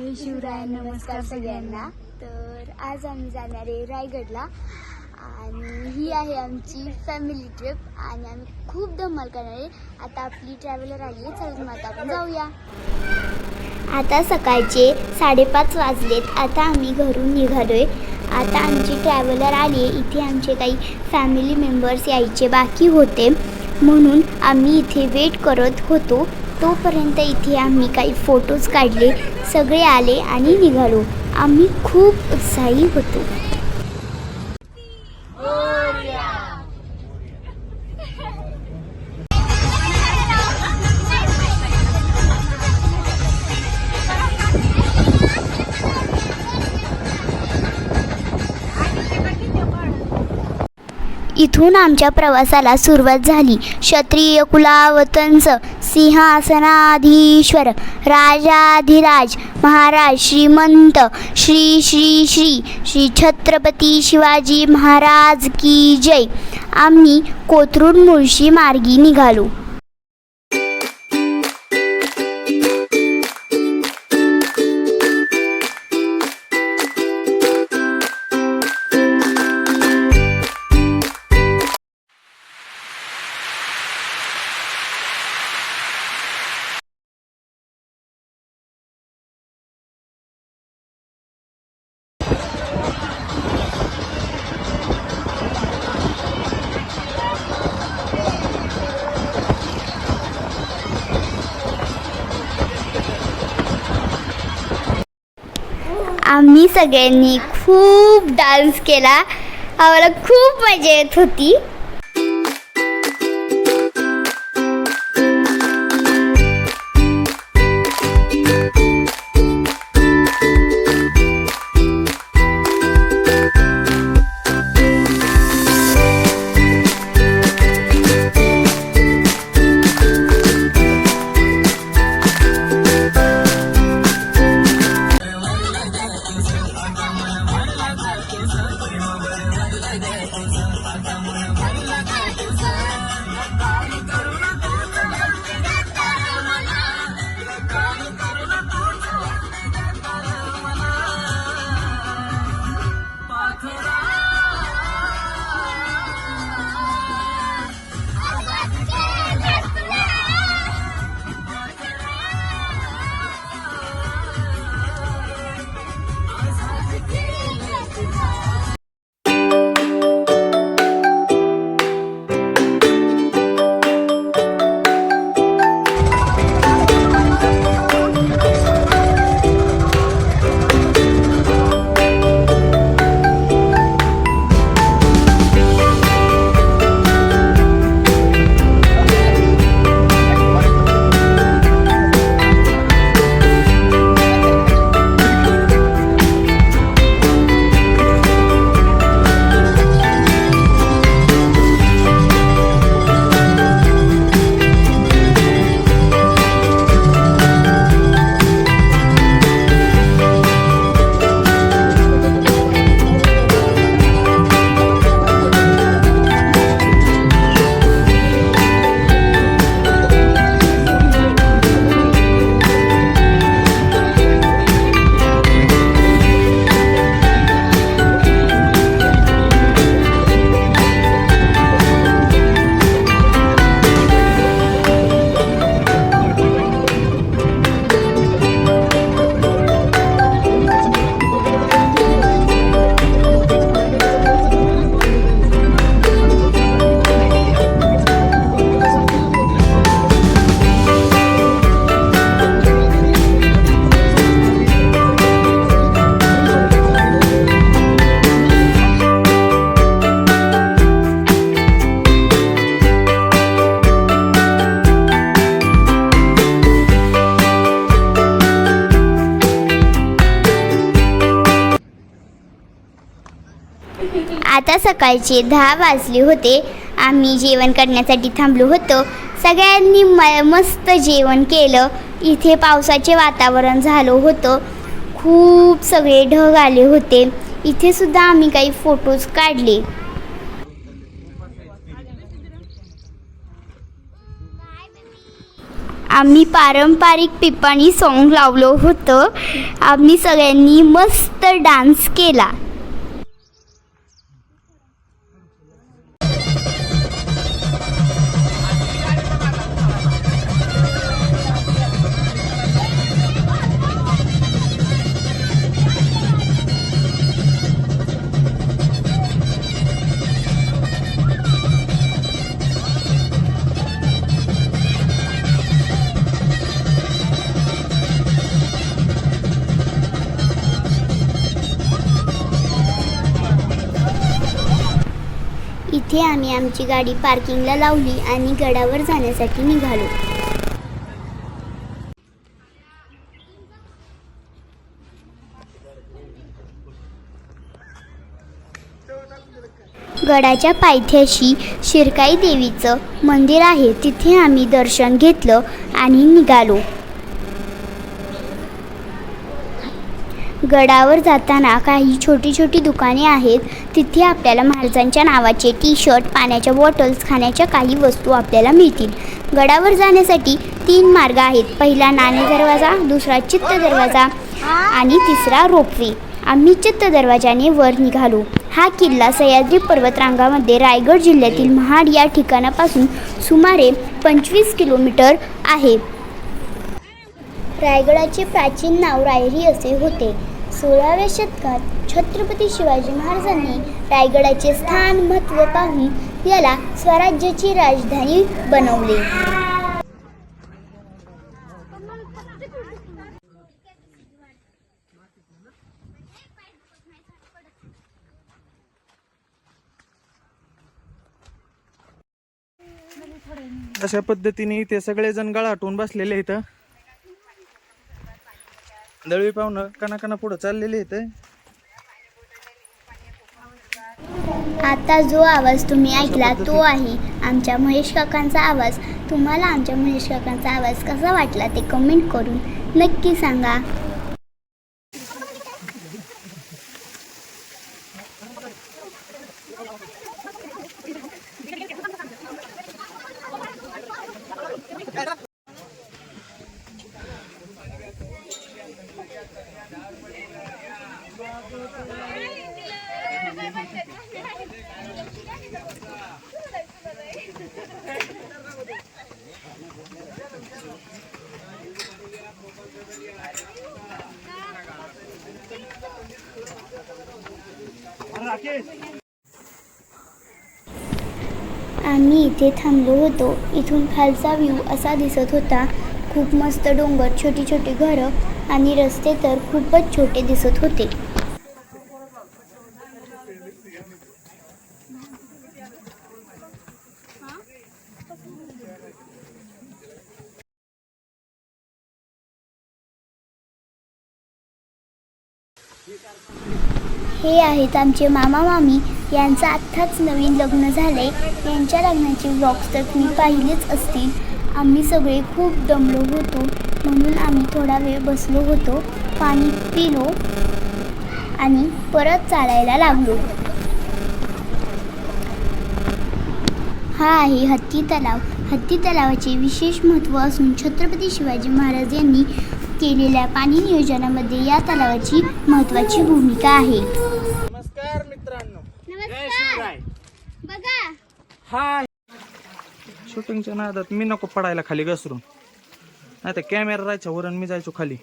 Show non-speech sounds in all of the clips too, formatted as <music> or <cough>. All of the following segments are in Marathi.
शिवराय नमस्कार सगळ्यांना. तर आज आम्ही जाणार आहे रायगडला. आणि ही आहे आमची फॅमिली ट्रिप आणि आम्ही खूप धमाल करणार आहे. आता आपली ट्रॅव्हलर आली आहे. चल मग आता आपण जाऊया. आता सकाळचे साडेपाच वाजलेत. आता आम्ही घरून निघालोय. आता आमची ट्रॅव्हलर आली आहे. इथे आमचे काही फॅमिली मेंबर्स यायचे बाकी होते. म्हणून आम्ही इथे वेट करत होतो. तोपर्यंत इथे आम्ही काही फोटोज काढले सगळे आले आणि निघालो. आम्ही खूप उत्साही होतो. इथून आमच्या प्रवासाला सुरुवात झाली. क्षत्रिय कुलावतंस सिंहासनाधीश्वर राजाधिराज महाराज श्रीमंत श्री श्री श्री श्री छत्रपती शिवाजी महाराज की जय. आम्ही कोथरूड मुळशी मार्गी निघालो. आम्ही सगळ्यांनी खूप डान्स केला. आम्हाला खूप मजा येत होती. सकाळचे दहा वाजले होते. आम्ही जेवण करण्यासाठी थांबलो होतो. सगळ्यांनी म मस्त जेवण केलं. इथे पावसाचे वातावरण झालं होतं. खूप सगळे ढग आले होते. इथे सुद्धा आम्ही काही फोटोज काढले. आम्ही पारंपरिक पिपाणी सॉन्ग लावलं होतं. आम्ही सगळ्यांनी मस्त डान्स केला. तिथे आम्ही आमची गाडी पार्किंगला लावली आणि गडावर जाण्यासाठी निघालो. गडाच्या पायथ्याशी शिरकाई देवीचं मंदिर आहे. तिथे आम्ही दर्शन घेतलं आणि निघालो. गडावर जाताना काही छोटी छोटी दुकाने आहेत. तिथे आपल्याला महाराजांच्या नावाचे टी शर्ट पाण्याच्या बॉटल्स खाण्याच्या काही वस्तू आपल्याला मिळतील. गडावर जाण्यासाठी तीन मार्ग आहेत. पहिला नाणे दरवाजा दुसरा चित्त दरवाजा आणि तिसरा रोपवे. आम्ही चित्त दरवाजाने वर निघालो. हा किल्ला सह्याद्री पर्वतरांगामध्ये रायगड जिल्ह्यातील महाड या ठिकाणापासून सुमारे पंचवीस किलोमीटर आहे. रायगडाचे प्राचीन नाव रायरी असे होते. सोळाव्या शतकात छत्रपती शिवाजी महाराजांनी रायगडाचे स्थान महत्त्व पाहून याला स्वराज्याची राजधानी बनवले. अशा पद्धतीने इथे सगळेजण गळाटून बसलेले इथं दळवी पाहुणं कणाकणा पुढं चाललेले इथं आता जो आवाज तुम्ही ऐकला तो आहे आमच्या महेश काकांचा आवाज. तुम्हाला आमच्या महेश काकांचा आवाज कसा वाटला ते कमेंट करून नक्की सांगा. आम्ही इथे थांबलो होतो. इथून खालचा व्ह्यू असा दिसत होता. खूप मस्त डोंगर छोटी छोटी घरं आणि रस्ते तर खूपच छोटे दिसत होते हे आहेत. आमचे मामा मामी यांचं आत्ताच नवीन लग्न झाले यांच्या लग्नाचे ब्लॉग्स तर तुम्ही पाहिलेच असतील. आम्ही सगळे खूप दमलो होतो. म्हणून आम्ही थोडा वेळ बसलो होतो. पाणी पिलो आणि परत चालायला लागलो. हा आहे हत्ती तलाव. हत्ती तलावाचे विशेष महत्त्व असून छत्रपती शिवाजी महाराज यांनी केलेल्या पाणी नियोजनामध्ये या तलावाची महत्त्वाची भूमिका आहे नमस्कार मित्रांनो नमस्कार बघा हाय. शूटिंगच्या नादात मी नको पडायला खाली घसरून. नाही तर कॅमेरा राहायच्या वरून मी जायचो खाली.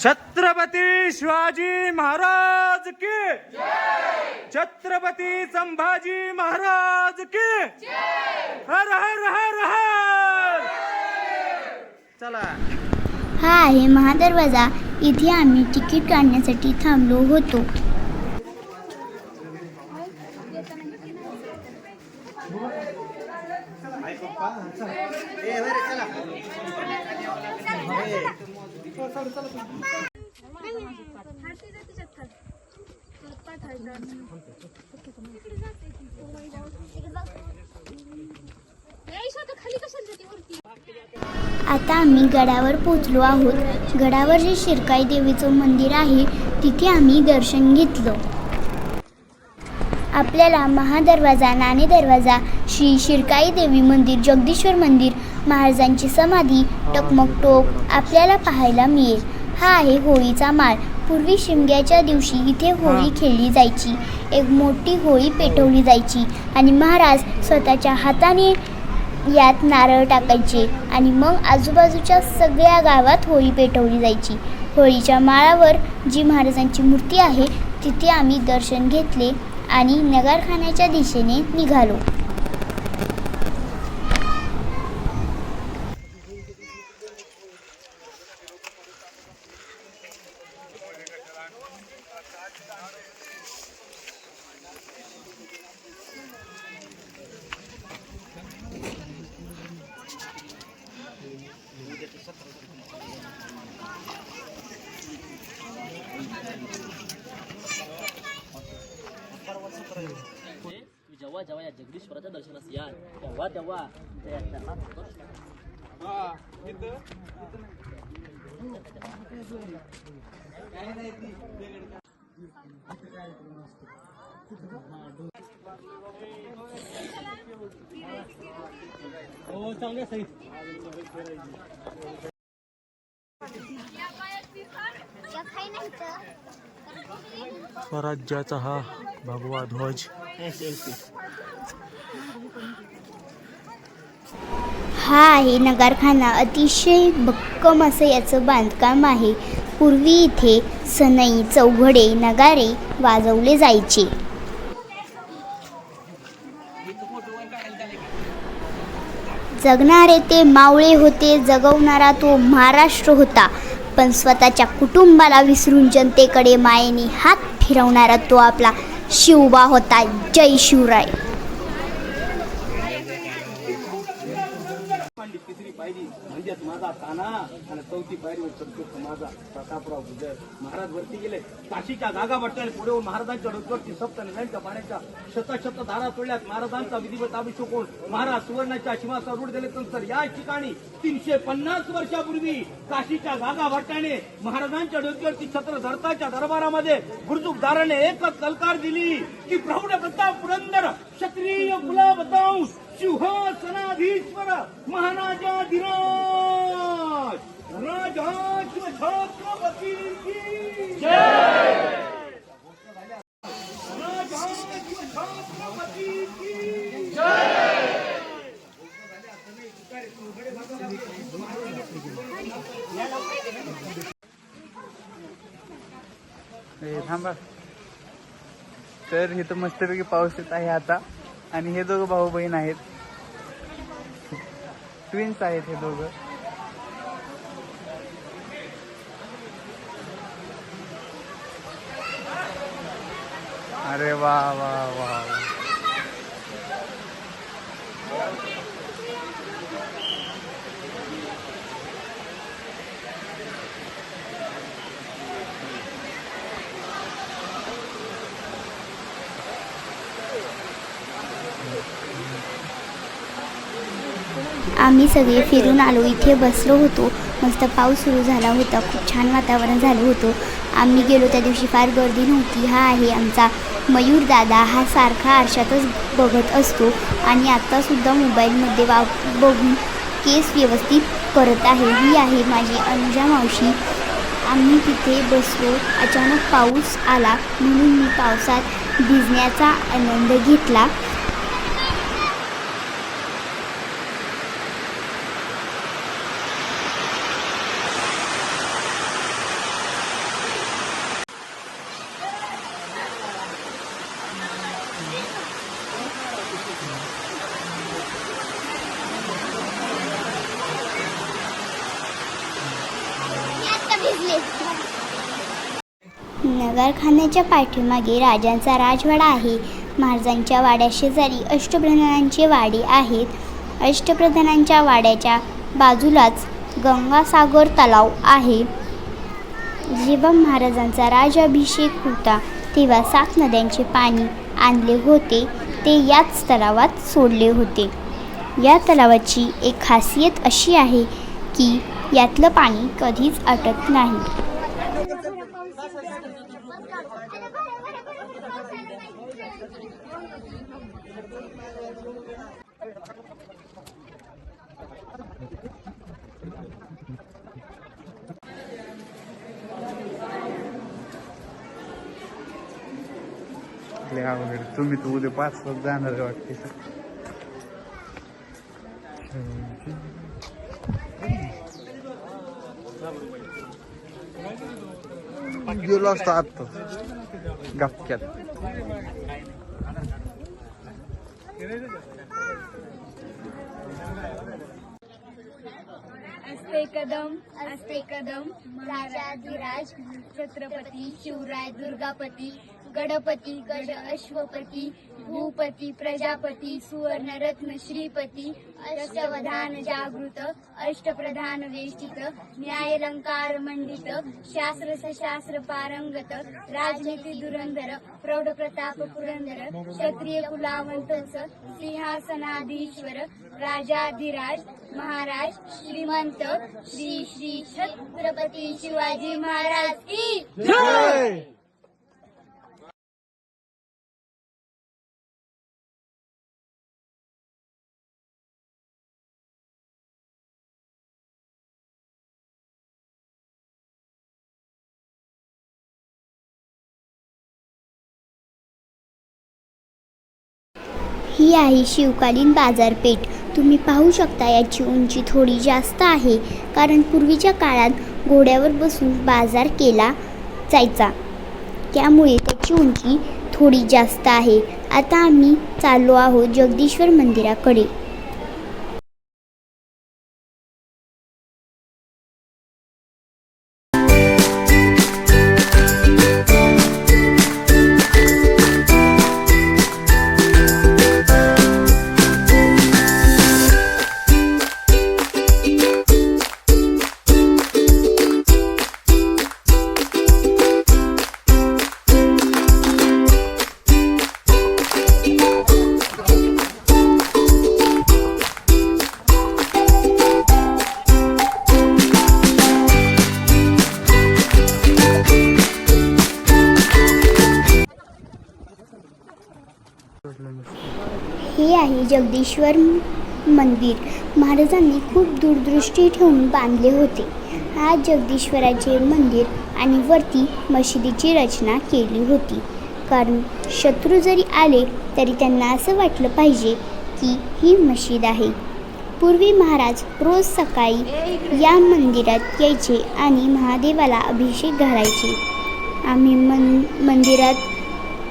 छत्रपती शिवाजी महाराज के छत्रपती संभाजी महाराज के हर हर हर हर! हा आहे महादरवाजा इथे आम्ही तिकीट काढण्यासाठी थांबलो होतो. खाली आता आम्ही गडावर पोचलो आहोत. गडावर जे शिरकाई देवीचं मंदिर आहे तिथे आम्ही दर्शन घेतलं. आपल्याला महादरवाजा नाणे दरवाजा श्री शिरकाई देवी मंदिर जगदीश्वर मंदिर महाराजांची समाधी टकमक टोक आपल्याला पाहायला मिळेल. हा आहे होळीचा माळ. पूर्वी शिमग्याच्या दिवशी इथे होळी खेळली जायची. एक मोठी होळी पेटवली जायची आणि महाराज स्वतःच्या हाताने यात नारळ टाकायचे आणि मग आजूबाजूच्या सगळ्या गावात होळी पेटवली जायची. होळीच्या माळावर जी महाराजांची मूर्ती आहे तिथे आम्ही दर्शन घेतले आणि नगारखान्याच्या दिशेने निघालो जेव्हा जेव्हा या जगदीश्वराच्या दर्शनास याल तेव्हा तेव्हा त्या- त्यांना हो चांगले सही स्वराज्याचा हा भगवा ध्वज. हा आहे नगारखाना. अतिशय भक्कम असं याचं बांधकाम आहे. पूर्वी इथे सनई चौघडे नगारे वाजवले जायचे. जगणारे ते मावळे होते जगवणारा तो महाराष्ट्र होता. पण स्वतःच्या कुटुंबाला विसरून जनतेकडे मायेने हात फिरवणारा तो आपला शिवबा होता. जय शिवराय. पायरी माझा ताना आणि चौथी पायरीवर चढतो माझा प्रतापराव गुजर महाराज वरती गेले. काशीच्या जागा भटकायला पुढे महाराजांच्या डोक्यावरती सप्त नद्यांच्या पाण्याच्या शतशत धारा सोडल्यात महाराजांचा विधिवत अभिषेक होऊन महाराज सुवर्णाच्या शिवाचा रूढ दिले तर या ठिकाणी तीनशे पन्नास वर्षापूर्वी काशीच्या जागा भट्टाने महाराजांच्या डोक्यावरती छत्र धरताच्या दरबारामध्ये गुरुजुकदाराने एकच कलकार दिली की प्रौढ प्रताप पुरंदर क्षत्रिय गुलाबतांश सिंहासनाधीश्वर महाराजाधिराज राजा छत्रपती की। जय हे थांबा. तर इथं मस्तपैकी पाऊस येत आहे आता. आणि हे दोघं भाऊ बहीण आहेत. ट्विन्स आहेत हे दोघं. अरे वा वा वा. आम्ही सगळे फिरून आलो. इथे बसलो होतो. मस्त पाऊस सुरू झाला होता. खूप छान वातावरण झालं होतं. आम्ही गेलो त्या दिवशी फार गर्दी नव्हती. हा आहे आमचा मयूर दादा. हा सारखा आरशातच बघत असतो. आणि आत्तासुद्धा मोबाईलमध्ये वा बघून केस व्यवस्थित करत आहे. ही आहे माझी अनुजा मावशी. आम्ही तिथे बसलो. अचानक पाऊस आला. म्हणून मी पावसात भिजण्याचा आनंद घेतला. नगरखान्याच्या पाठीमागे राजांचा राजवाडा आहे. महाराजांच्या वाड्याशेजारी अष्टप्रधानांचे वाडे आहेत. अष्टप्रधानांच्या वाड्याच्या बाजूलाच गंगासागर तलाव आहे. जेव्हा महाराजांचा राजाभिषेक होता तेव्हा सात नद्यांचे पाणी आणले होते. ते याच तलावात सोडले होते. या तलावाची एक खासियत अशी आहे की यातलं पाणी कधीच अटत नाही. का वगैरे तुम्ही तर उद्या पाच वाजता जाणार आहे वाटते गेलो असतो आत्ता गपक्यात असते कदम असते कदम राजाधिराज छत्रपती शिवराय दुर्गापती गणपती गड अश्वपती भूपती प्रजापती सुवर्णरत्न श्रीपती अष्टवधान जागृत अष्टप्रधान वेष्टित न्यायलंकार मंडित शास्त्र सशास्त्र पारंगत राजनीती दुरंधर प्रौढ प्रताप पुरंदर क्षत्रिय कुलावंतच सिंहासनाधीश्वर राजाधिराज महाराज श्रीमंत श्री श्री छत्रपती शिवाजी महाराज की आहे शिवकालीन बाजारपेठ. तुम्ही पाहू शकता याची उंची थोडी जास्त आहे कारण पूर्वीच्या काळात घोड्यावर बसून बाजार केला जायचा. त्यामुळे त्याची उंची थोडी जास्त आहे. आता आम्ही चाललो आहोत जगदीश्वर मंदिराकडे. जगदीश्वर मंदिर. महाराजांनी खूप दूरदृष्टी ठेवून बांधले होते. हा जगदीश्वराचे मंदिर आणि वरती मशिदीची रचना केली होती. कारण शत्रू जरी आले तरी त्यांना असं वाटलं पाहिजे की ही मशीद आहे. पूर्वी महाराज रोज सकाळी या मंदिरात यायचे आणि महादेवाला अभिषेक घालायचे. आम्ही मन मंदिरात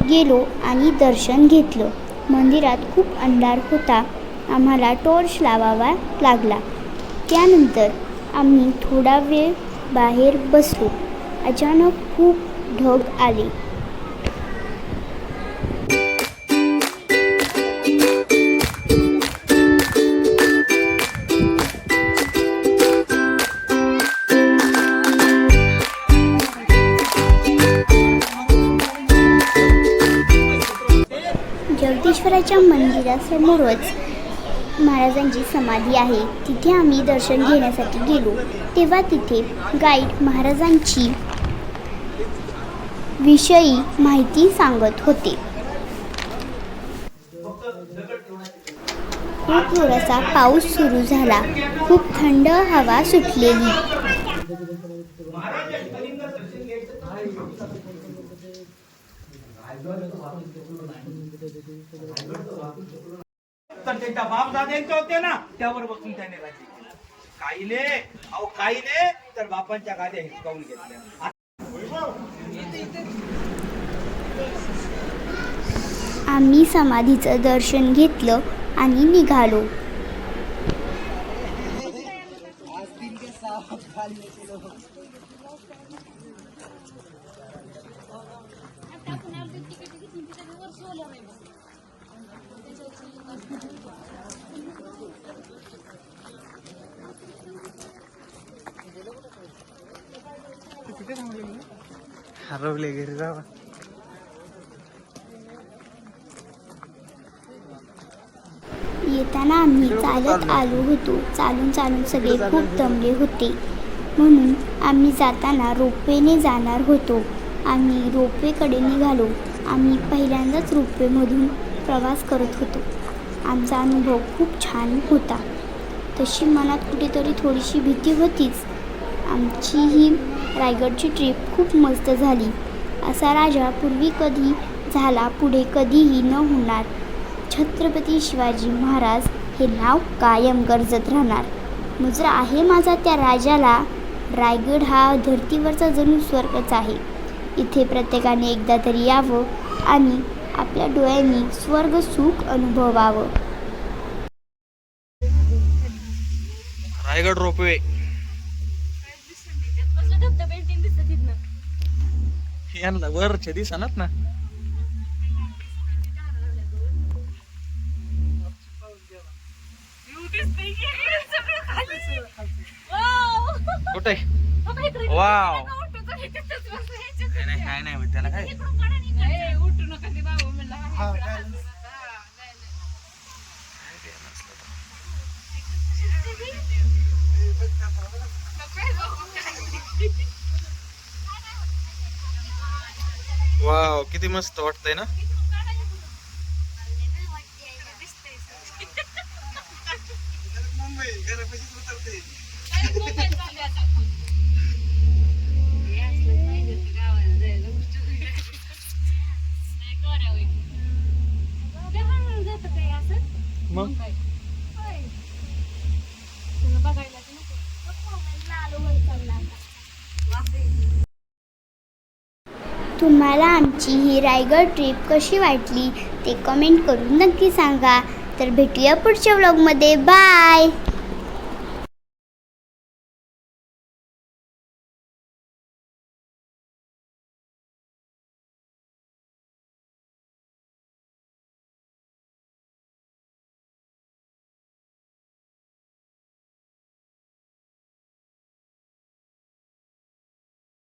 गेलो आणि दर्शन घेतलं. मंदिरात खूप अंधार होता. आम्हाला टॉर्च लावावा लागला. त्यानंतर आम्ही थोडा वेळ बाहेर बसलो. अचानक खूप ढग आले. मंदिरासमोरच महाराजांची समाधी आहे. तिथे आम्ही दर्शन घेण्यासाठी गेलो. तेव्हा तिथे गाईड महाराजांची विषयी माहिती सांगत होते. खूप थोडासा पाऊस सुरू झाला. खूप थंड हवा सुटलेली. तर त्यांच्या बापदाद्यांचे होते ना त्यावर बसून त्याने राज्य केलं. काहीले अहो काहीले तर बापांच्या गाद्या हिसकावून घेतल्या. आम्ही समाधीचं दर्शन घेतलं आणि निघालो. हरवले घरी जावा. येत येताना आम्ही चालत आलो होतो. चालून चालून सगळे खूप दमले होते. म्हणून आम्ही जाताना रोपवेने जाणार होतो. आम्ही रोपवेकडे निघालो. आम्ही पहिल्यांदाच रोपवेमधून प्रवास करत होतो. आमचा अनुभव खूप छान होता. तशी मनात कुठेतरी थोडीशी भीती होतीच. आमची ही रायगडची ट्रिप खूप मस्त झाली. असा राजा पूर्वी कधी झाला पुढे कधीही न होणार. छत्रपती शिवाजी महाराज हे नाव कायम गरजत राहणार. मुजरा आहे माझा त्या राजाला. रायगड हा धर्तीवरचा जणू स्वर्गच आहे. इथे प्रत्येकाने एकदा तरी यावं आणि आपल्या डोळ्यांनी स्वर्ग सुख अनुभवावं. रायगड रोपवे. यांना वरच्या दिसणार ना. कुठे? वाव. नाही काय नाही होत त्याला काय? वाव किती मस्त वाटतंय ना? <laughs> <laughs> <laughs> मग? तुम्हाला आमची ही रायगड ट्रिप कशी वाटली ते कमेंट करून नक्की सांगा. तर भेटूया पुढच्या व्लॉगमध्ये बाय